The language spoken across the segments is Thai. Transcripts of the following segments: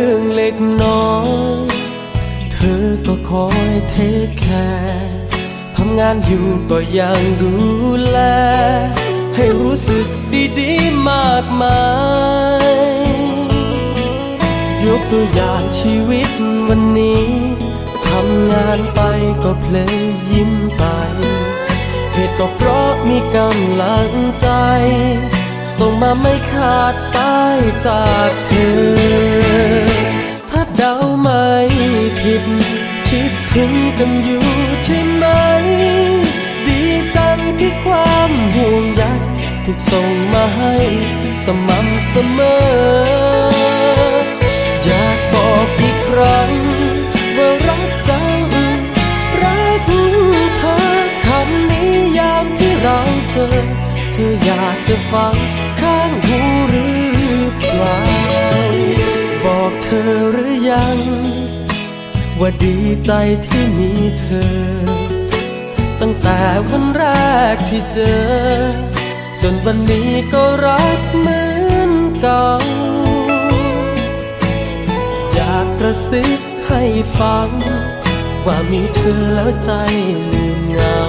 รื่องเล็กน้อย เธอก็คอยเทคแคร์ทำงานอยู่ก็ยังดูแล ให้รู้สึกดีๆมากมายยกตัวอย่างชีวิตวันนี้ทำงานไปก็เพลยยิ้มไป เหตุก็เพราะมีกำลังใจ ส่งมาไม่ขาดสายจากเธอ ถ้าเดาไม่ผิด คิดถึงกันอยู่ใช่ไหม ดีจังที่ความห่วงใยถูกส่งมาให้สม่ำเสมอ อกเธอหรือยัง ว่าดีใจที่มีเธอ ตั้งแต่วันแรกที่เจอ จนวันนี้ก็รักเหมือนเก่า อยากกระซิบให้ฟัง ว่ามีเธอแล้วใจลืมเหงา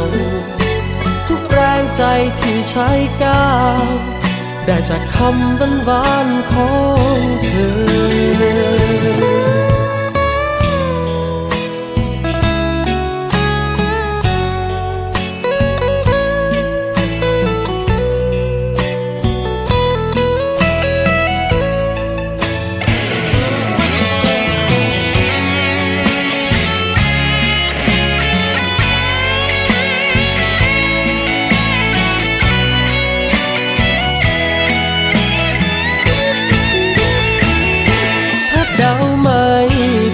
ทุกแรงใจที่ใช้ก้าว ได้จากคำหวานหวนๆของเธอ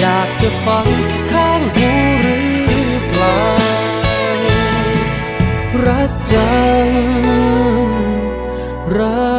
อยากจะฟังข้างหูหรือเปล่า รักจังรัก